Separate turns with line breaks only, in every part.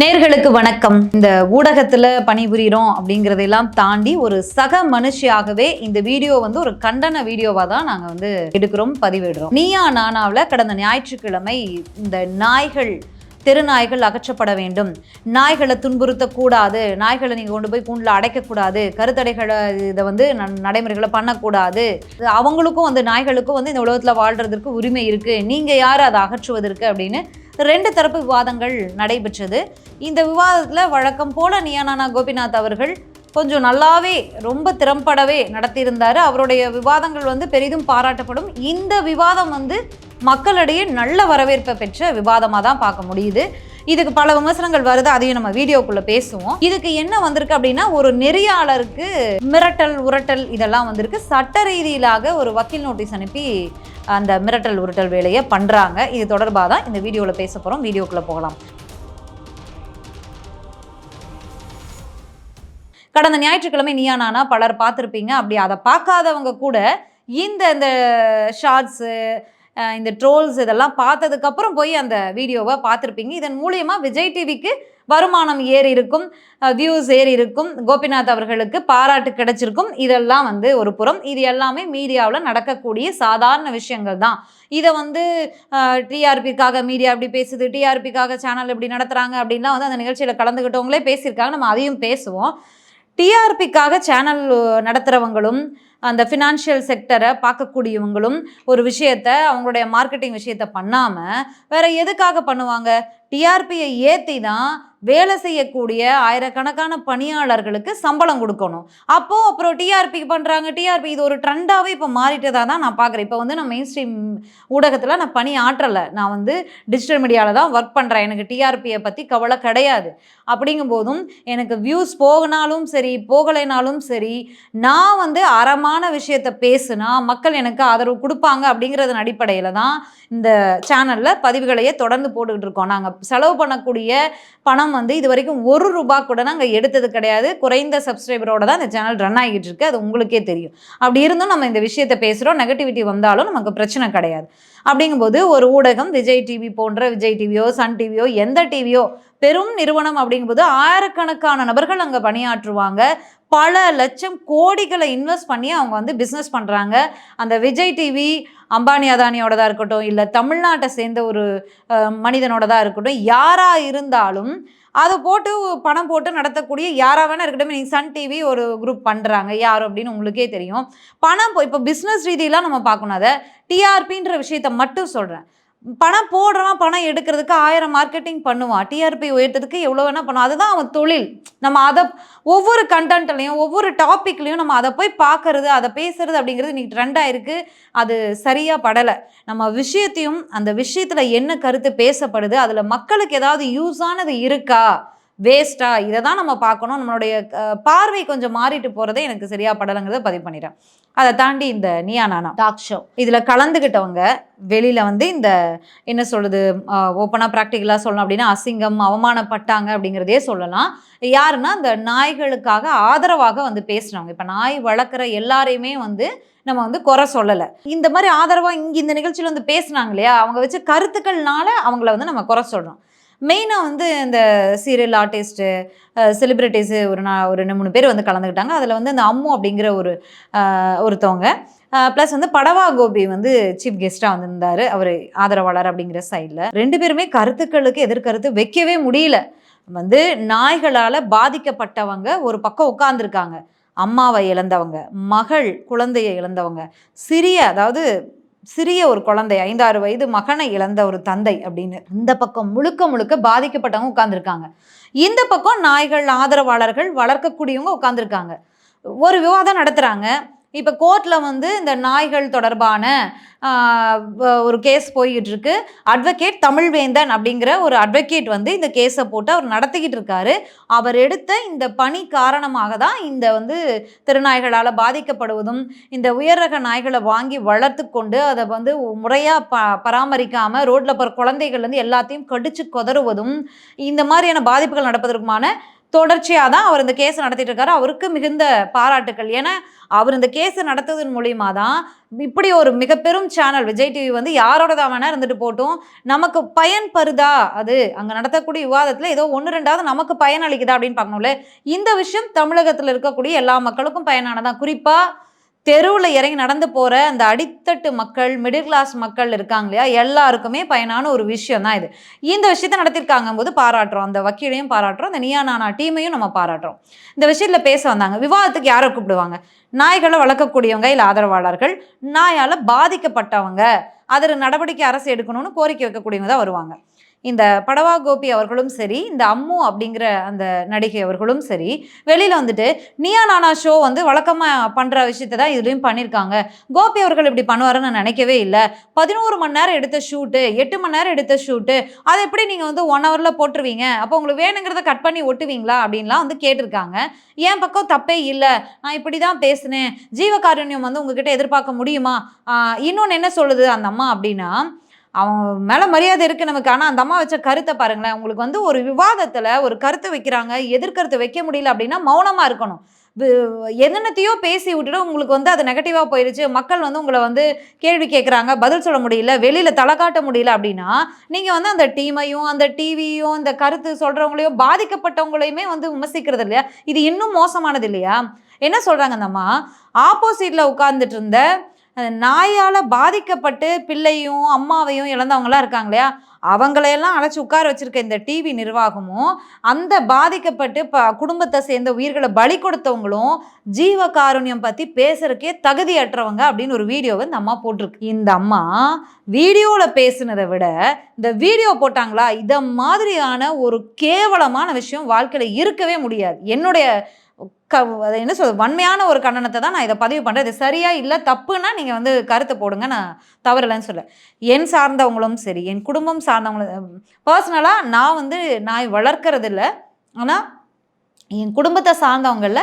நேர்களுக்கு வணக்கம். இந்த ஊடகத்துல பணிபுரிகிறோம் அப்படிங்கறதெல்லாம் தாண்டி ஒரு சக மனுஷியாகவே இந்த வீடியோ வந்து ஒரு கண்டன வீடியோவா தான் நாங்க வந்து எடுக்கிறோம் பதிவிடுறோம். நீயா நானாவில் கடந்த ஞாயிற்றுக்கிழமை இந்த நாய்கள் தெரு நாய்கள் அகற்றப்பட வேண்டும். நாய்களை துன்புறுத்தக்கூடாது. நாய்களை நீங்கள் கொண்டு போய் கூண்டில் அடைக்கக்கூடாது. கருத்தடைகளை இதை வந்து நடைமுறைகளை பண்ணக்கூடாது. அவங்களுக்கும் வந்து நாய்களுக்கும் வந்து இந்த உலகத்தில் வாழ்கிறதுக்கு உரிமை இருக்குது நீங்கள் யார்? அதை அகற்றுவதற்கு அப்படின்னு ரெண்டு தரப்பு விவாதங்கள் நடைபெற்றது. இந்த விவாதத்தில் வழக்கம் போல நியானானா கோபிநாத் அவர்கள் கொஞ்சம் நல்லாவே ரொம்ப திறம்படவே நடத்தியிருந்தார். அவருடைய விவாதங்கள் வந்து பெரிதும் பாராட்டப்படும். இந்த விவாதம் வந்து மக்களிடையே நல்ல வரவேற்பை பெற்ற விவாதமாக தான் பார்க்க முடியுது. இதுக்கு பல விமர்சனங்கள் வருது அதையும் நம்ம வீடியோக்குள்ள பேசுவோம். இதுக்கு என்ன வந்திருக்கு அப்படின்னா ஒரு நெறியாளருக்கு மிரட்டல் உரட்டல் இதெல்லாம் வந்திருக்கு. சட்ட ரீதியிலாக ஒரு வக்கீல் நோட்டீஸ் அனுப்பி அந்த மிரட்டல் உருட்டல் வேலையை பண்ணுறாங்க இது தொடர்பாக தான் இந்த வீடியோவில் பேச போகிறோம் வீடியோக்குள்ளே போகலாம். கடந்த ஞாயிற்றுக்கிழமை நீயா நானா பலர் பார்த்துருப்பீங்க. அப்படி அதை பார்க்காதவங்க கூட இந்த இந்த ஷார்ட்ஸு இந்த ட்ரோல்ஸ் இதெல்லாம் பார்த்ததுக்கப்புறம் போய் அந்த வீடியோவை பார்த்துருப்பீங்க. இதன் மூலியமாக விஜய் டிவிக்கு வருமானம் ஏறி இருக்கும் வியூஸ் ஏறி இருக்கும் கோபிநாத் அவர்களுக்கு பாராட்டு கிடைச்சிருக்கும். இதெல்லாம் வந்து ஒரு புறம். இது எல்லாமே மீடியாவில் நடக்கக்கூடிய சாதாரண விஷயங்கள் தான். இதை வந்து டிஆர்பிக்காக மீடியா இப்படி பேசுது டிஆர்பிக்காக சேனல் இப்படி நடத்துகிறாங்க அப்படின்லாம் வந்து அந்த நிகழ்ச்சியில் கலந்துக்கிட்டவங்களே பேசியிருக்காங்க. நம்ம அதையும் பேசுவோம். டிஆர்பிக்காக சேனல் நடத்துகிறவங்களும் அந்த ஃபினான்ஷியல் செக்டரை பார்க்கக்கூடியவங்களும் ஒரு விஷயத்த அவங்களுடைய மார்க்கெட்டிங் விஷயத்த பண்ணாமல் வேற எதுக்காக பண்ணுவாங்க? டிஆர்பியை ஏற்றி தான் வேலை செய்யக்கூடிய ஆயிரக்கணக்கான பணியாளர்களுக்கு சம்பளம் கொடுக்கணும். அப்போ அப்புறம் டிஆர்பி பண்ணுறாங்க டிஆர்பி இது ஒரு ட்ரெண்டாகவே இப்போ மாறிட்டதாக தான் நான் பார்க்குறேன் இப்போ வந்து நான் மெயின் ஸ்ட்ரீம் ஊடகத்தில் நான் பணி ஆற்றலை. நான் வந்து டிஜிட்டல் மீடியாவில் தான் ஒர்க் பண்ணுறேன் எனக்கு டிஆர்பியை பற்றி கவலை கிடையாது. அப்படிங்கும் போதும் எனக்கு வியூஸ் போகினாலும் சரி போகலைனாலும் சரி நான் வந்து அறமான விஷயத்தை பேசுனா மக்கள் எனக்கு ஆதரவு கொடுப்பாங்க அப்படிங்கிறதன் அடிப்படையில் தான் இந்த சேனலில் பதிவுகளையே தொடர்ந்து போட்டுக்கிட்டு இருக்கோம். நாங்கள் செலவு பண்ணக்கூடிய பணம் வந்து இது வரைக்கும் ஒரு ரூபா கூட நாங்கள் எடுத்தது கிடையாது. குறைந்த சப்ஸ்கிரைபரோட தான் இந்த சேனல் ரன் ஆகிட்டு இருக்கு. அது உங்களுக்கே தெரியும். அப்படி இருந்தும் நம்ம இந்த விஷயத்தை பேசுகிறோம் நெகட்டிவிட்டி வந்தாலும் நமக்கு பிரச்சனை கிடையாது. அப்படிங்கும்போது ஒரு ஊடகம் விஜய் டிவி போன்ற விஜய் டிவியோ சன் டிவியோ எந்த டிவியோ பெரும் நிறுவனம் அப்படிங்கும்போது ஆயிரக்கணக்கான நபர்கள் அங்கே பணியாற்றுவாங்க. பல லட்சம் கோடிகளை இன்வெஸ்ட் பண்ணி அவங்க வந்து பிஸ்னஸ் பண்ணுறாங்க அந்த விஜய் டிவி அம்பானி அதானியோடதாக இருக்கட்டும் இல்லை தமிழ்நாட்டை சேர்ந்த ஒரு மனிதனோடதாக இருக்கட்டும் யாராக இருந்தாலும் அதை போட்டு பணம் போட்டு நடத்தக்கூடிய யாராக வேணா இருக்கட்டும். நீங்கள் சன் டிவி ஒரு குரூப் பண்ணுறாங்க யார் அப்படின்னு உங்களுக்கே தெரியும். பணம் இப்போ பிஸ்னஸ் ரீதியெலாம் நம்ம பார்க்கணும். அதை டிஆர்பின்ற விஷயத்த மட்டும் சொல்கிறேன் பணம் போடுறவன் பணம் எடுக்கிறதுக்கு ஆயிரம் மார்க்கெட்டிங் பண்ணுவான். டிஆர்பி உயர்த்ததுக்கு எவ்வளோ வேணால் பண்ணுவான். அதுதான் அவன் தொழில். நம்ம அதை ஒவ்வொரு கண்டென்ட்லையும் ஒவ்வொரு டாப்பிக்லையும் நம்ம அதை போய் பார்க்கறது அதை பேசுறது அப்படிங்கிறது இன்னைக்கு ட்ரெண்டாக இருக்குது அது சரியாக படலை. நம்ம விஷயத்தையும் அந்த விஷயத்தில் என்ன கருத்து பேசப்படுது அதில் மக்களுக்கு ஏதாவது யூஸானது இருக்கா? வேஸ்ட்டா இதை தான் நம்ம பார்க்கணும். நம்மளுடைய பார்வை கொஞ்சம் மாறிட்டு போகிறதே எனக்கு சரியா படலைங்கிறத பதிவு பண்ணிடுறேன் அதை தாண்டி இந்த நியா நானா. டாக் ஷோ இதில் கலந்துக்கிட்டவங்க வெளியில் வந்து இந்த என்ன சொல்கிறது ஓப்பனாக ப்ராக்டிக்கலாக சொல்லணும் அப்படின்னா அசிங்கம் அவமானப்பட்டாங்க அப்படிங்கிறதே சொல்லலாம். யாருன்னா இந்த நாய்களுக்காக ஆதரவாக வந்து பேசுனவங்க இப்போ நாய் வளர்க்குற எல்லாரையுமே வந்து நம்ம வந்து குறை சொல்லலை. இந்த மாதிரி ஆதரவாக இங்கே இந்த நிகழ்ச்சியில் வந்து பேசுனாங்க இல்லையா? அவங்க வச்ச கருத்துக்கள்னால அவங்கள வந்து நம்ம குறை சொல்கிறோம் மெயினாக வந்து இந்த சீரியல் ஆர்டிஸ்ட்டு செலிப்ரிட்டிஸு ஒரு நா ஒரு ரெண்டு மூணு பேர் வந்து கலந்துக்கிட்டாங்க அதில் வந்து அந்த அம்மு அப்படிங்கிற ஒரு ஒருத்தவங்க. ப்ளஸ் வந்து படவா கோபி வந்து சீஃப் கெஸ்ட்டாக வந்திருந்தார். அவர் ஆதரவாளர் அப்படிங்கிற சைடில் ரெண்டு பேருமே கருத்துக்களுக்கு எதிர்கருத்து வைக்கவே முடியல. வந்து நாய்களால் பாதிக்கப்பட்டவங்க ஒரு பக்கம் உட்காந்துருக்காங்க அம்மாவை இழந்தவங்க மகள் குழந்தையை இழந்தவங்க சிறிய அதாவது சிறிய ஒரு குழந்தை ஐந்தாறு வயது மகனை இழந்த ஒரு தந்தை அப்படின்னு இந்த பக்கம் முழுக்க முழுக்க பாதிக்கப்பட்டவங்க உட்காந்துருக்காங்க இந்த பக்கம் நாய்கள் ஆதரவாளர்கள் வளர்க்கக்கூடியவங்க உட்காந்துருக்காங்க ஒரு விவாதம் நடத்துகிறாங்க இப்போ கோர்ட்டில் வந்து இந்த நாய்கள் தொடர்பான ஒரு கேஸ் போய்கிட்டு இருக்கு அட்வொகேட் தமிழ்வேந்தன் அப்படிங்கிற ஒரு அட்வொகேட் வந்து இந்த கேஸை போட்டு அவர் நடத்திக்கிட்டு இருக்காரு. அவர் எடுத்த இந்த பணி காரணமாக தான் இந்த வந்து திருநாய்களால் பாதிக்கப்படுவதும் இந்த உயர் ரக நாய்களை வாங்கி வளர்த்து கொண்டு அதை வந்து முறையாக ப பராமரிக்காமல் ரோட்டில் போகிற குழந்தைகள் வந்து எல்லாத்தையும் கடிச்சு கொதறுவதும் இந்த மாதிரியான பாதிப்புகள் நடப்பதற்குமான தொடர்ச்சியாக தான் அவர் இந்த கேஸ் நடத்திட்டு இருக்காரு. அவருக்கு மிகுந்த பாராட்டுக்கள். ஏன்னா அவர் இந்த கேஸ் நடத்துவதன் மூலியமாக தான் இப்படி ஒரு மிக பெரும் சேனல் விஜய் டிவி வந்து யாரோட தான் வேணா இருந்துட்டு போட்டும். நமக்கு பயன் பருதா அது? அங்கே நடத்தக்கூடிய விவாதத்தில் ஏதோ ஒன்று ரெண்டாவது நமக்கு பயன் அளிக்குதா அப்படின்னு பார்க்கணும்ல. இந்த விஷயம் தமிழகத்தில் இருக்கக்கூடிய எல்லா மக்களுக்கும் பயனானதான் குறிப்பாக தெருவில் இறங்கி நடந்து போகிற அந்த அடித்தட்டு மக்கள் மிடில் கிளாஸ் மக்கள் இருக்காங்க இல்லையா? எல்லாருக்குமே பயனான ஒரு விஷயம் தான் இது. இந்த விஷயத்தை நடத்திருக்காங்க போது பாராட்டுறோம். அந்த வக்கீலையும் பாராட்டுறோம். அந்த நியா நானா டீமையும் நம்ம பாராட்டுறோம். இந்த விஷயத்தில் பேச வந்தாங்க. விவாதத்துக்கு யாரை கூப்பிடுவாங்க? நாய்களை வளர்க்கக்கூடியவங்க இல்லை ஆதரவாளர்கள் நாயால் பாதிக்கப்பட்டவங்க. அதில் நடவடிக்கை அரசு எடுக்கணும்னு கோரிக்கை வைக்கக்கூடியவங்க தான் வருவாங்க. இந்த படவா கோபி அவர்களும் சரி இந்த அம்மு அப்படிங்கிற அந்த நடிகை அவர்களும் சரி வெளியில் வந்துட்டு நியா நானா ஷோ வந்து வழக்கமாக பண்ணுற விஷயத்தை தான் இதுலேயும் பண்ணியிருக்காங்க கோபி அவர்கள் இப்படி பண்ணுவாருன்னு நினைக்கவே இல்லை. பதினோரு மணி நேரம் எடுத்த ஷூட்டு எட்டு மணி நேரம் எடுத்த ஷூட்டு அதை எப்படி நீங்கள் வந்து ஒன் ஹவரில் போட்டுருவீங்க? அப்போ உங்களுக்கு வேணுங்கிறத கட் பண்ணி ஒட்டுவீங்களா? அப்படின்லாம் வந்து கேட்டிருக்காங்க. என் பக்கம் தப்பே இல்லை. நான் இப்படி தான் பேசினேன். ஜீவகாருண்யம் வந்து உங்ககிட்ட எதிர்பார்க்க முடியுமா? இன்னொன்று என்ன சொல்லுது அந்த அம்மா அப்படின்னா அவன் மேலே மரியாதை இருக்குது நமக்கு. ஆனால் அந்த அம்மா வச்ச கருத்தை பாருங்களேன். உங்களுக்கு வந்து ஒரு விவாதத்தில் ஒரு கருத்தை வைக்கிறாங்க எதிர்கருத்தை வைக்க முடியல அப்படின்னா மௌனமாக இருக்கணும். என்னென்னத்தையோ பேசி விட்டுட்டு உங்களுக்கு வந்து அது நெகட்டிவாக போயிடுச்சு மக்கள் வந்து உங்களை வந்து கேள்வி கேட்குறாங்க பதில் சொல்ல முடியல வெளியில் தலை காட்ட முடியல அப்படின்னா நீங்கள் வந்து அந்த டீமையும் அந்த டிவியும் இந்த கருத்து சொல்கிறவங்களையும் பாதிக்கப்பட்டவங்களையுமே வந்து விமர்சிக்கிறது இல்லையா? இது இன்னும் மோசமானது இல்லையா? என்ன சொல்கிறாங்க அந்த அம்மா? ஆப்போசிட்டில் உட்காந்துட்டு இருந்த நாயால் பாதிக்கப்பட்டு பிள்ளையும் அம்மாவையும் இழந்தவங்களாம் இருக்காங்க இல்லையா? அவங்களையெல்லாம் அழைச்சி உட்கார வச்சுருக்க இந்த டிவி நிர்வாகமும் அந்த பாதிக்கப்பட்டு ப குடும்பத்தை சேர்ந்த உயிர்களை பலி கொடுத்தவங்களும் ஜீவ காருண்யம் பற்றி பேசுகிறக்கே தகுதியற்றவங்க அப்படின்னு ஒரு வீடியோவை இந்த அம்மா போட்டிருக்கு. இந்த அம்மா வீடியோவில் பேசுனதை விட இந்த வீடியோ போட்டாங்களா? இதை மாதிரியான ஒரு கேவலமான விஷயம் வாழ்க்கையில் இருக்கவே முடியாது. என்னுடைய க என்ன சொல் வன்மையான ஒரு கண்டனத்தை தான் நான் இதை பதிவு பண்ணுறேன் இது சரியாக இல்லை தப்புன்னா நீங்கள் வந்து கருத்தை போடுங்க நான் தவறில்லைன்னு சொல்ல என் சார்ந்தவங்களும் சரி என் குடும்பம் சார்ந்தவங்களும் பர்சனலாக நான் வந்து நாய் வளர்க்கறது இல்லை ஆனால் என் குடும்பத்தை சார்ந்தவங்களில்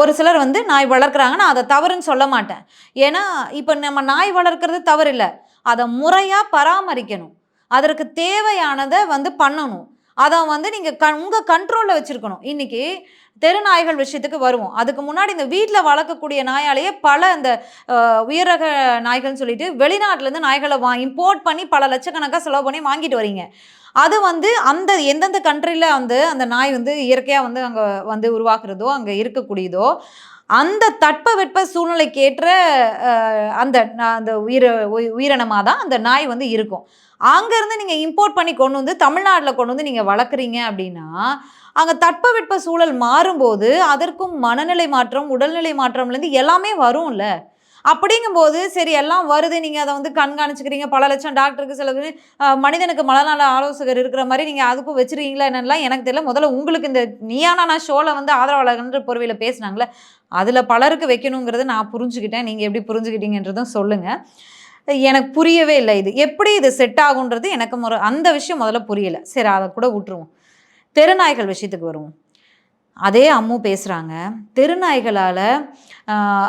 ஒரு சிலர் வந்து நாய் வளர்க்குறாங்க நான் அதை தவறுன்னு சொல்ல மாட்டேன். ஏன்னா இப்போ நம்ம நாய் வளர்க்குறது தவறு இல்லை அதை முறையாக பராமரிக்கணும். அதற்கு தேவையானதை வந்து பண்ணணும். அதை வந்து நீங்கள் க உங்கள் கண்ட்ரோலில் வச்சுருக்கணும். இன்றைக்கி தெருநாய்கள் விஷயத்துக்கு வருவோம். அதுக்கு முன்னாடி இந்த வீட்டில் வளர்க்கக்கூடிய நாயாலேயே பல இந்த உயரக நாய்கள்னு சொல்லிட்டு வெளிநாட்டிலேருந்து நாய்களை வா இம்போர்ட் பண்ணி பல லட்சக்கணக்காக செலவு பண்ணி வாங்கிட்டு வரீங்க. அது வந்து அந்த எந்தெந்த கண்ட்ரியில் வந்து அந்த நாய் வந்து இயற்கையாக வந்து அங்கே வந்து உருவாக்குறதோ அங்கே இருக்கக்கூடியதோ அந்த தட்பவெட்ப சூழ்நிலைக்கு ஏற்ற அந்த அந்த உயிர உயி- உயிரினமாக தான் அந்த நாய் வந்து இருக்கும். அங்கேருந்து நீங்கள் இம்போர்ட் பண்ணி கொண்டு வந்து தமிழ்நாட்டில் கொண்டு வந்து நீங்கள் வளர்க்குறீங்க அப்படின்னா அங்கே தட்பவெட்ப சூழல் மாறும்போது அதற்கும் மனநிலை மாற்றம் உடல்நிலை மாற்றம்லேருந்து எல்லாமே வரும்ல. அப்படிங்கும்போது சரி எல்லாம் வருது. நீங்கள் அதை வந்து கண்காணிச்சுக்கிறீங்க. பல லட்சம் டாக்டருக்கு செலவு மனிதனுக்கு மனநல ஆலோசகர் இருக்கிற மாதிரி நீங்கள் அதுக்கும் வச்சிருக்கீங்களா என்னென்னலாம் எனக்கு தெரியல. முதல்ல உங்களுக்கு இந்த நீயானா நான் ஷோவில் வந்து ஆதரவாளர்ன்ற பொறுவையில் பேசுனாங்களே அதில் பலருக்கு வைக்கணுங்கிறத நான் புரிஞ்சுக்கிட்டேன். நீங்கள் எப்படி புரிஞ்சுக்கிட்டீங்கன்றதும் சொல்லுங்கள் எனக்கு புரியவே இல்லை இது. எப்படி இது செட் ஆகுன்றது எனக்கு முறை அந்த விஷயம் முதல்ல புரியலை. சரி அதை கூட விட்டுருவோம். தெருநாய்கள் விஷயத்துக்கு வருவோம். அதே அம்மு பேசுகிறாங்க தெருநாய்களால்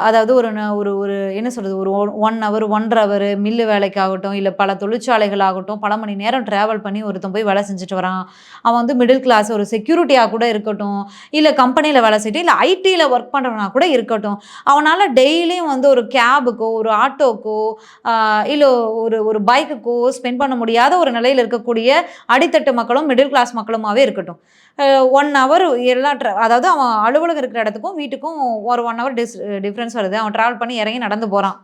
அதாவது ஒரு ந- ஒரு ஒரு என்ன சொல்கிறது ஒரு ஒன் ஹவர் ஒன்றரை ஹவர் மில்லு வேலைக்காகட்டும் இல்லை பல தொழிற்சாலைகள் ஆகட்டும் பல மணி நேரம் ட்ராவல் பண்ணி ஒருத்தன் போய் வேலை செஞ்சுட்டு வரான். அவன் வந்து மிடில் கிளாஸ் ஒரு செக்யூரிட்டியாக கூட இருக்கட்டும் இல்லை கம்பெனியில் வேலை செய்யட்டும் இல்லை ஐடியில் ஒர்க் பண்ணுறவனா கூட இருக்கட்டும். அவனால் டெய்லியும் வந்து ஒரு கேபுக்கோ ஒரு ஆட்டோக்கோ இல்லை ஒரு ஒரு பைக்குக்கோ ஸ்பெண்ட் பண்ண முடியாத ஒரு நிலையில் இருக்கக்கூடிய அடித்தட்டு மக்களும் மிடில் கிளாஸ் மக்களுமாவே இருக்கட்டும். ஒன் ஹவர் எல்லாம் அதாவது அவன் அலுவலகம் இருக்கிற இடத்துக்கும் வீட்டுக்கும் ஒரு ஒன் ஹவர் டிஸ் டிஃப்ரென்ஸ் வருது. அவன் ட்ராவல் பண்ணி இறங்கி நடந்து போகிறான்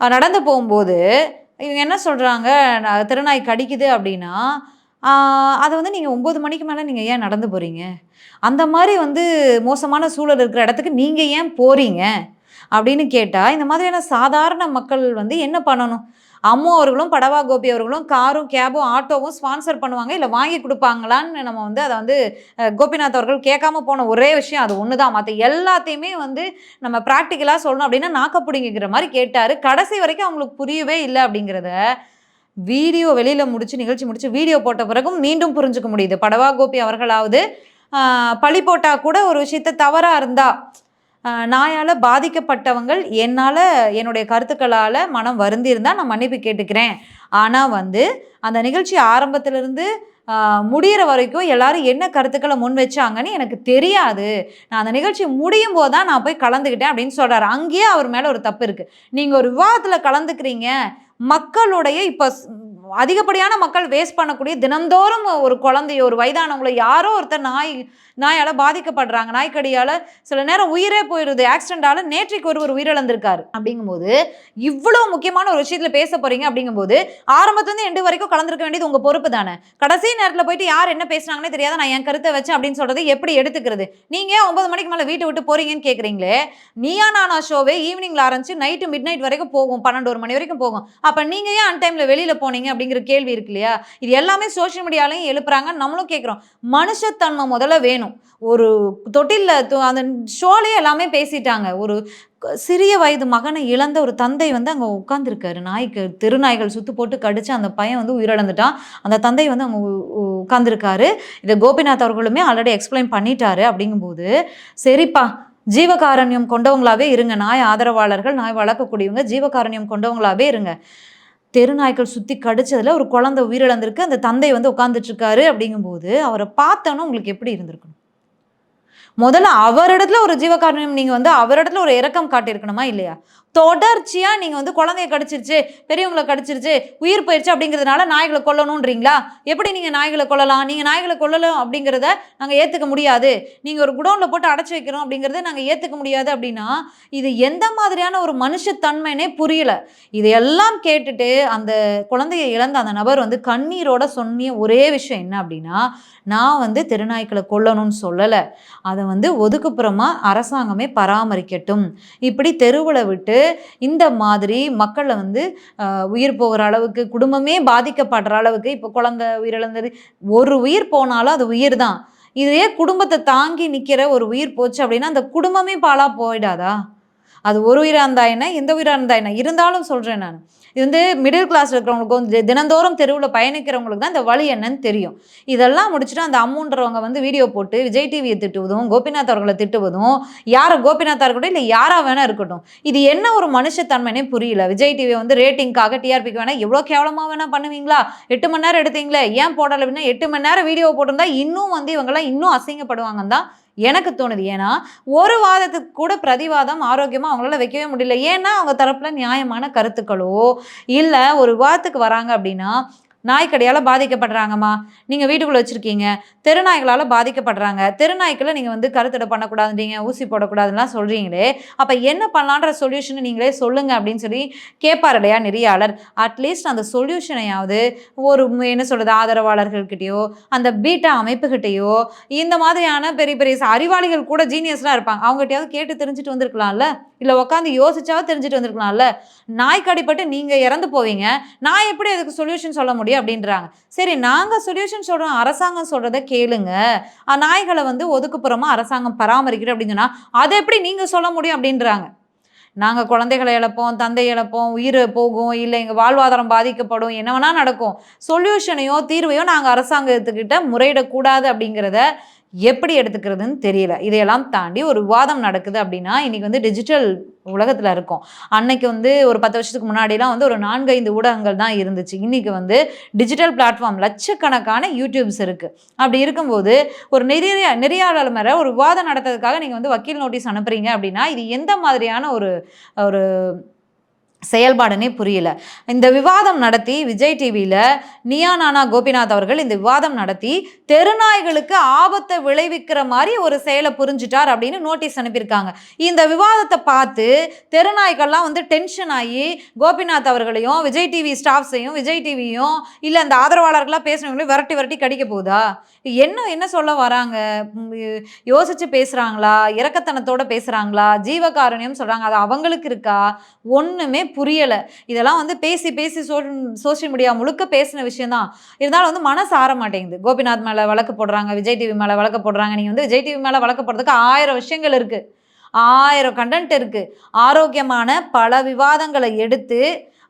நடந்து போகும்போது இவங்க என்ன சொல்கிறாங்க திருநாய் கடிக்குது அப்படின்னா அதை வந்து நீங்கள் ஒம்பது மணிக்கு மேலே நீங்கள் ஏன் நடந்து போகிறீங்க அந்த மாதிரி வந்து மோசமான சூழல் இருக்கிற இடத்துக்கு நீங்கள் ஏன் போகிறீங்க அப்படின்னு கேட்டால் இந்த மாதிரியான சாதாரண மக்கள் வந்து என்ன பண்ணணும்? அம்மு அவர்களும் படவா கோபி அவர்களும் காரும் கேபும் ஆட்டோவும் ஸ்பான்சர் பண்ணுவாங்க இல்லை வாங்கி கொடுப்பாங்களான்னு நம்ம வந்து அதை வந்து கோபிநாத் அவர்கள் கேட்காம போன ஒரே விஷயம் அது ஒன்று தான் மற்ற எல்லாத்தையுமே வந்து நம்ம ப்ராக்டிக்கலாக சொல்லணும் அப்படின்னா நாக்கப்பிடிங்கிற மாதிரி கேட்டார். கடைசி வரைக்கும் அவங்களுக்கு புரியவே இல்லை அப்படிங்கிறத வீடியோ வெளியில் முடிச்சு நிகழ்ச்சி முடிச்சு வீடியோ போட்ட பிறகும் மீண்டும் புரிஞ்சுக்க முடியுது. படவா கோபி அவர்களாவது பழி போட்டால் கூட ஒரு விஷயத்த தவறாக இருந்தால் நாயால் பாதிக்கப்பட்டவங்கள் என்னால் என்னுடைய கருத்துக்களால் மனம் வருந்திருந்தால் நான் மன்னிப்பு கேட்டுக்கிறேன். ஆனால் வந்து அந்த நிகழ்ச்சி ஆரம்பத்திலிருந்து முடிகிற முடியிற வரைக்கும் எல்லாரும் என்ன கருத்துக்களை முன் வச்சாங்கன்னு எனக்கு தெரியாது. நான் அந்த நிகழ்ச்சி முடியும் போது தான் நான் போய் கலந்துக்கிட்டேன் அப்படின்னு சொல்கிறாரு அங்கேயே அவர் மேலே ஒரு தப்பு இருக்குது நீங்கள் ஒரு விவாதத்தில் கலந்துக்கிறீங்க. மக்களுடைய இப்போ அதிகப்படியான மக்கள் வேஸ்ட் பண்ணக்கூடிய தினந்தோறும் ஒரு குழந்தைய ஒரு வயதானவங்களோ யாரோ ஒருத்தர் நாய் நாயால் பாதிக்கப்படுறாங்க. நாய்க்கடியால் சில நேரம் உயிரே போயிடுது ஆக்சிடென்டால நேற்றைக்கு ஒருவர் உயிரிழந்திருக்காரு. அப்படிங்கும்போது இவ்வளோ முக்கியமான ஒரு விஷயத்தில் பேச போறீங்க அப்படிங்கும்போது ஆரம்பத்துலேருந்து எண்டு வரைக்கும் கலந்துருக்க வேண்டியது உங்கள் பொறுப்பு தானே. கடைசி நேரத்தில் போயிட்டு யார் என்ன பேசுனாங்கன்னே தெரியாத. நான் என் கருத்தை வச்சேன் அப்படின்னு சொல்றது எப்படி எடுத்துக்கிறது? நீங்கள் ஒன்பது மணிக்கு மேலே வீட்டை விட்டு போறீங்கன்னு கேட்குறீங்களே நீயா நானா ஷோவே ஈவினிங்ல ஆரம்பிச்சு நைட்டு மிட் நைட் வரைக்கும் போகும். பன்னெண்டு ஒரு மணி வரைக்கும் போகும். அப்போ நீங்கள் ஏன் அன் டைமில் வெளியில் போனீங்க அப்படிங்கிற கேள்வி இருக்கு இல்லையா? இது எல்லாமே சோஷியல் மீடியாலையும் எழுப்புறாங்க நம்மளும் கேட்குறோம் மனுஷத்தன்மை முதல்ல வேணும். ஒரு தொட்டில்ல அந்த ஷோலேயே எல்லாமே பேசிட்டாங்க. ஒரு சிறிய வயது மகனை இழந்த ஒரு தந்தை வந்து அங்கே உட்காந்துருக்காரு நாய்க்கு தெருநாய்கள் சுத்து போட்டு கடிச்சு அந்த பையன் வந்து உயிரிழந்துட்டான். அந்த தந்தை வந்து அங்கே உட்காந்துருக்காரு இதை கோபிநாத் அவர்களுமே ஆல்ரெடி எக்ஸ்பிளைன் பண்ணிட்டாரு அப்படிங்கும்போது சரிப்பா ஜீவகாரண்யம் கொண்டவங்களாவே இருங்க. நாய் ஆதரவாளர்கள் நாய் வளர்க்கக்கூடியவங்க ஜீவகாரண்யம் கொண்டவங்களாவே இருங்க. தெருநாய்கள் சுற்றி கடிச்சதுல ஒரு குழந்தை உயிரிழந்திருக்கு. அந்த தந்தை வந்து உட்காந்துட்டு இருக்காரு அப்படிங்கும்போது அவரை பார்த்தோன்னு உங்களுக்கு எப்படி இருந்திருக்கணும்? முதல்ல அவரிடத்துல ஒரு ஜீவகாருண்யம் நீங்க வந்து அவரிடத்துல ஒரு இறக்கம் காட்டியிருக்கணுமா இல்லையா? தொடர்ச்சியா நீங்க வந்து குழந்தைய கடிச்சிருச்சு பெரியவங்களை கடிச்சிருச்சு உயிர் போயிடுச்சு அப்படிங்கிறதுனால நாய்களை கொல்லணுன்றீங்களா எப்படி நீங்க நாய்களை கொல்லலாம்? நீங்க நாய்களை கொல்லலாம் அப்படிங்கிறத நாங்க ஏத்துக்க முடியாது. நீங்க ஒரு குடோன்ல போட்டு அடைச்சி வைக்கிறோம் அப்படிங்கறத நாங்க ஏத்துக்க முடியாது அப்படின்னா இது எந்த மாதிரியான ஒரு மனுஷத்தன்மைனே புரியல. இதையெல்லாம் கேட்டுட்டு அந்த குழந்தையை இழந்த அந்த நபர் வந்து கண்ணீரோட சொன்னிய ஒரே விஷயம் என்ன அப்படின்னா நான் வந்து தெருநாய்க்களை கொல்லணும்னு சொல்லலை. அதை வந்து ஒதுக்குப்புறமா அரசாங்கமே பராமரிக்கட்டும். இப்படி தெருவில் விட்டு இந்த மாதிரி மக்களை வந்து ஆஹ், உயிர் போகிற அளவுக்கு குடும்பமே பாதிக்கப்படுற அளவுக்கு இப்போ குழந்தை உயிரிழந்தது. ஒரு உயிர் போனாலும் அது உயிர் தான் இதே குடும்பத்தை தாங்கி நிற்கிற ஒரு உயிர் போச்சு அப்படின்னா அந்த குடும்பமே பாழா போயிடாதா? அது ஒரு உயிராக இருந்தா என்ன? எந்த உயிராக இருந்தா என்ன? இருந்தாலும் சொல்கிறேன் நான். இது வந்து மிடில் கிளாஸ் இருக்கிறவங்களுக்கும் தினந்தோறும் தெருவில் பயணிக்கிறவங்களுக்கு தான் இந்த வழி என்னன்னு தெரியும். இதெல்லாம் முடிச்சுட்டு அந்த அம்முன்றவங்க வந்து வீடியோ போட்டு விஜய் டிவியை திட்டுவதும் கோபிநாத் அவர்களை திட்டுவதும் யார் கோபிநாத்தாக இருக்கட்டும் இல்லை யாராக வேணா இருக்கட்டும் இது என்ன ஒரு மனுஷத்தன்மைனே புரியல. விஜய் டிவி வந்து ரேட்டிங்காக டிஆர்பிக்கு வேணால் எவ்வளோ கேவலமாக வேணால் பண்ணுவீங்களா? எட்டு மணி நேரம் எடுத்தீங்களே ஏன் போடலை அப்படின்னா எட்டு மணி நேரம் வீடியோ போட்டிருந்தா இன்னும் வந்து இவங்கெல்லாம் இன்னும் அசிங்கப்படுவாங்க தான் எனக்கு தோணுது. ஏன்னா ஒரு வாதத்துக்கு கூட பிரதிவாதம் ஆரோக்கியமாக அவங்களால வைக்கவே முடியல. ஏன்னா அவங்க தரப்பில் நியாயமான கருத்துக்களோ இல்லை ஒரு விவாதத்துக்கு வராங்க அப்படின்னா நாய்க்கடையால் பாதிக்கப்படுறாங்கம்மா. நீங்கள் வீட்டுக்குள்ளே வச்சுருக்கீங்க. தெருநாய்களால் பாதிக்கப்படுறாங்க. தெருநாய்க்களை நீங்கள் வந்து கருத்தடை பண்ணக்கூடாதுன்றீங்க ஊசி போடக்கூடாதுலாம் சொல்கிறீங்களே அப்போ என்ன பண்ணலான்ற சொல்யூஷனை நீங்களே சொல்லுங்கள் அப்படின்னு சொல்லி கேட்பார் இல்லையா நெறியாளர் அட்லீஸ்ட் அந்த சொல்யூஷனையாவது ஒரு என்ன சொல்கிறது ஆதரவாளர்கள்கிட்டயோ அந்த பீட்டா அமைப்புக்கிட்டேயோ இந்த மாதிரியான பெரிய பெரிய அறிவாளிகள் கூட ஜீனியஸ்லாம் இருப்பாங்க. அவங்ககிட்டயாவது கேட்டு தெரிஞ்சுட்டு வந்திருக்கலாம்ல? இல்லை உட்காந்து யோசிச்சாவது தெரிஞ்சுட்டு வந்திருக்கலாம்ல? நாய்க்கு அடிப்பட்டு நீங்கள் இறந்து போவீங்க. நான் எப்படி அதுக்கு சொல்யூஷன் சொல்ல முடியும்? அப்படின்றாங்க. சரி நாங்கள் சொல்யூஷன் சொல்கிறோம் அரசாங்கம் சொல்கிறத கேளுங்க. நாய்களை வந்து ஒதுக்குப்புறமா அரசாங்கம் பராமரிக்கிறோம் அப்படின்னு சொன்னால் அதை எப்படி நீங்கள் சொல்ல முடியும் அப்படின்றாங்க. நாங்கள் குழந்தைகளை இழப்போம் தந்தை இழப்போம் உயிர் போகும் இல்லை எங்கள் வாழ்வாதாரம் பாதிக்கப்படும் என்ன வேணால் நடக்கும். சொல்யூஷனையோ தீர்வையோ நாங்கள் அரசாங்கத்துக்கிட்ட முறையிடக்கூடாது அப்படிங்கிறத எப்படி எடுத்துக்கிறதுன்னு தெரியல. இதையெல்லாம் தாண்டி ஒரு விவாதம் நடக்குது அப்படின்னா இன்னைக்கு வந்து டிஜிட்டல் உலகத்தில் இருக்கும். அன்னைக்கு வந்து ஒரு பத்து வருஷத்துக்கு முன்னாடிலாம் வந்து ஒரு நான்கு ஐந்து ஊடகங்கள் தான் இருந்துச்சு. இன்னைக்கு வந்து டிஜிட்டல் பிளாட்ஃபார்ம் லட்சக்கணக்கான யூடியூப்ஸ் இருக்குது அப்படி இருக்கும்போது ஒரு நெறிய நெறியாளர் மேலே ஒரு விவாதம் நடத்துறதுக்காக நீங்கள் வந்து வக்கீல் நோட்டீஸ் அனுப்புறீங்க அப்படின்னா இது எந்த மாதிரியான ஒரு ஒரு செயல்பாடுனே புரியல. இந்த விவாதம் நடத்தி விஜய் டிவியில் நியா நானா கோபிநாத் அவர்கள் இந்த விவாதம் நடத்தி தெருநாய்களுக்கு ஆபத்தை விளைவிக்கிற மாதிரி ஒரு செயலை புரிஞ்சுட்டார் அப்படின்னு நோட்டீஸ் அனுப்பியிருக்காங்க. இந்த விவாதத்தை பார்த்து தெருநாய்கள்லாம் வந்து டென்ஷன் ஆகி கோபிநாத் அவர்களையும் விஜய் டிவி ஸ்டாஃப்ஸையும் விஜய் டிவியும் இல்லை அந்த ஆதரவாளர்களாக பேசுனவங்களையும் விரட்டி விரட்டி கடிக்க போகுதா? என்ன என்ன சொல்ல வராங்க? யோசிச்சு பேசுகிறாங்களா இறக்கத்தனத்தோடு பேசுகிறாங்களா ஜீவகாரணியம் சொல்கிறாங்க அது அவங்களுக்கு இருக்கா? ஒன்றுமே புரியலை. இதெல்லாம் வந்து பேசி பேசி சோ சோஷியல் மீடியா முழுக்க பேசின விஷயம்தான். இருந்தாலும் வந்து மனசு ஆற மாட்டேங்குது. கோபிநாத் மேலே வழக்கு போடுறாங்க விஜய் டிவி மேலே வழக்கு போடுறாங்க. நீங்கள் வந்து விஜய் டிவி மேலே வழக்கு போடுறதுக்கு ஆயிரம் விஷயங்கள் இருக்குது ஆயிரம் கண்டென்ட் இருக்குது ஆரோக்கியமான பல விவாதங்களை எடுத்து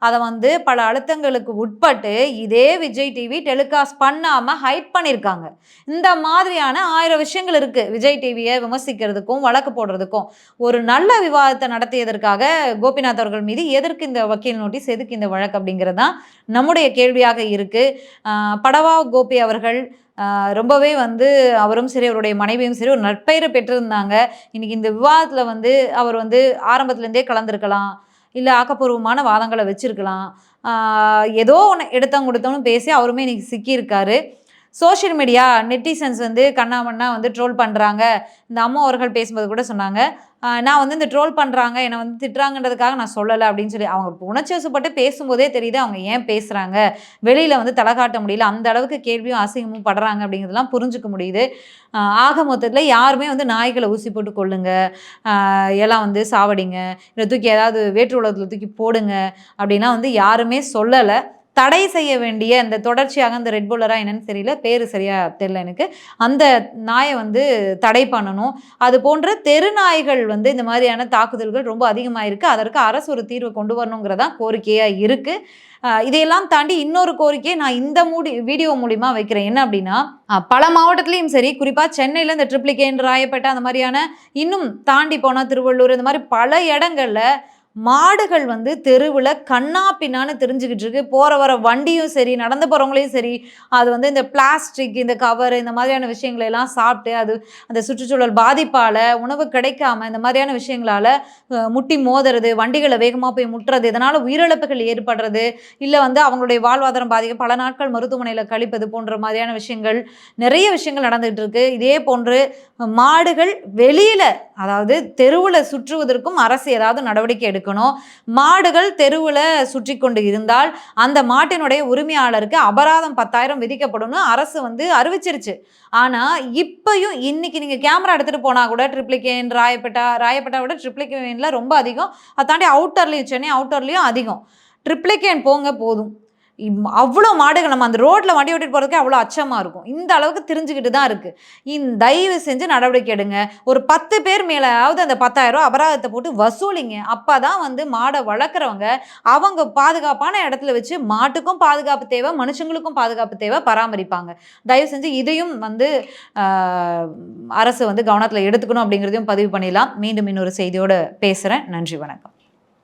அதை வந்து பல அழுத்தங்களுக்கு உட்பட்டு இதே விஜய் டிவி டெலிகாஸ்ட் பண்ணாமல் ஹைட் பண்ணியிருக்காங்க இந்த மாதிரியான ஆயிரம் விஷயங்கள் இருக்குது விஜய் டிவியை விமர்சிக்கிறதுக்கும் வழக்கு போடுறதுக்கும். ஒரு நல்ல விவாதத்தை நடத்தியதற்காக கோபிநாத் அவர்கள் மீது எதற்கு இந்த வக்கீல் நோட்டீஸ் எதுக்கு இந்த வழக்கு அப்படிங்கிறது தான் நம்முடைய கேள்வியாக இருக்குது படவா கோபி அவர்கள் ரொம்பவே வந்து அவரும் சரி அவருடைய மனைவியும் சரி ஒரு நட்பெயரை பெற்றிருந்தாங்க. இன்றைக்கி இந்த விவாதத்தில் வந்து அவர் வந்து ஆரம்பத்துலேருந்தே கலந்துருக்கலாம். இல்லை ஆக்கப்பூர்வமான வாதங்களை வச்சுருக்கலாம். ஏதோ ஒன்று எடுத்தவங்க கொடுத்தவனும் பேசி அவருமே இன்னைக்கு சிக்கியிருக்காரு. சோஷியல் மீடியா நெட்டிசன்ஸ் வந்து கண்ணாமண்ணா வந்து ட்ரோல் பண்ணுறாங்க இந்த அம்மா அவர்கள் பேசும்போது கூட சொன்னாங்க. நான் வந்து இந்த ட்ரோல் பண்ணுறாங்க என்னை வந்து திட்டுறாங்கன்றதுக்காக நான் சொல்லலை அப்படின்னு சொல்லி அவங்க உணர்ச்சி வசப்பட்டு பேசும்போதே தெரியுது அவங்க ஏன் பேசுகிறாங்க வெளியில் வந்து தலை காட்ட முடியல. அந்த அளவுக்கு கேள்வியும் அசிங்கமும் படுறாங்க அப்படிங்கிறதுலாம் புரிஞ்சுக்க முடியுது. ஆக மொத்தத்தில் யாருமே வந்து நாய்களை ஊசி போட்டு கொள்ளுங்க எல்லாம் வந்து சாவடிங்க. இல்லை தூக்கி ஏதாவது வேற்று உலகத்தில் தூக்கி போடுங்க அப்படின்னா வந்து யாருமே சொல்லலை. தடை செய்ய வேண்டிய அந்த தொடர்ச்சியாக அந்த ரெட் புல்லராக என்னன்னு தெரியல பேர் சரியாக தெரியல எனக்கு. அந்த நாயை வந்து தடை பண்ணணும். அது போன்ற தெரு நாய்கள் வந்து இந்த மாதிரியான தாக்குதல்கள் ரொம்ப அதிகமாக இருக்குது அதற்கு அரசு ஒரு தீர்வு கொண்டு வரணுங்கிறதான் கோரிக்கையாக இருக்குது இதையெல்லாம் தாண்டி இன்னொரு கோரிக்கையை நான் இந்த மூடி வீடியோ மூலிமா வைக்கிறேன். என்ன அப்படின்னா பல மாவட்டத்திலையும் சரி குறிப்பாக சென்னையில் இந்த ட்ரிப்ளிகேன் ராயப்பேட்டை அந்த மாதிரியான இன்னும் தாண்டி போனால் திருவள்ளூர் இந்த மாதிரி பல இடங்களில் மாடுகள் வந்து தெருவில் கண்ணா பின்னான்னு தெரிஞ்சுக்கிட்டு இருக்கு. போகிற வர வண்டியும் சரி நடந்து போகிறவங்களையும் சரி அது வந்து இந்த பிளாஸ்டிக் இந்த கவர் இந்த மாதிரியான விஷயங்களை எல்லாம் சாப்பிட்டு அது அந்த சுற்றுச்சூழல் பாதிப்பால் உணவு கிடைக்காம இந்த மாதிரியான விஷயங்களால் முட்டி மோதுறது வண்டிகளை வேகமாக போய் முட்டுறது இதனால் உயிரிழப்புகள் ஏற்படுறது இல்லை வந்து அவங்களுடைய வாழ்வாதாரம் பாதிக்க பல நாட்கள் மருத்துவமனையில் கழிப்பது போன்ற மாதிரியான விஷயங்கள் நிறைய விஷயங்கள் நடந்துகிட்டு இருக்கு. இதே போன்று மாடுகள் வெளியில் அதாவது தெருவில் சுற்றுவதற்கும் அரசு ஏதாவது நடவடிக்கை எடுக்கும் இருக்கணும் மாடுகள் தெருவில் சுற்றி கொண்டு இருந்தால் அந்த மாட்டினுடைய உரிமையாளருக்கு அபராதம் பத்தாயிரம் விதிக்கப்படும். அரசு வந்து அறிவிச்சிருச்சு. ஆனால் இப்பையும் இன்னைக்கு நீங்கள் கேமரா எடுத்துகிட்டு போனால் கூட ட்ரிப்ளிகேன் ராயப்பேட்டா ராயப்பேட்டா விட ட்ரிப்ளிகேனில் ரொம்ப அதிகம். அதை தாண்டி அவுட்டர்லேயும் சென்னை அவுட்டர்லேயும் அதிகம். ட்ரிப்ளிகேன் போங்க போதும். அவ்வளோ மாடுகள் நம்ம அந்த ரோட்டில் வண்டி ஓட்டிட்டு போகிறதுக்கே அவ்வளோ அச்சமாக இருக்கும். இந்த அளவுக்கு தெரிஞ்சுக்கிட்டு தான் இருக்குது இந்த தயவு செஞ்சு நடவடிக்கை எடுங்க. ஒரு பத்து பேர் மேலாவது அந்த பத்தாயிரம் அபராதத்தை போட்டு வசூலிங்க. அப்போ தான் வந்து மாடை வளர்க்குறவங்க அவங்க பாதுகாப்பான இடத்துல வச்சு மாட்டுக்கும் பாதுகாப்பு தேவை மனுஷங்களுக்கும் பாதுகாப்பு தேவை பராமரிப்பாங்க. தயவு செஞ்சு இதையும் வந்து அரசு வந்து கவனத்தில் எடுத்துக்கணும் அப்படிங்கிறதையும் பதிவு பண்ணிடலாம். மீண்டும் இன்னொரு செய்தியோடு பேசுகிறேன் நன்றி வணக்கம்.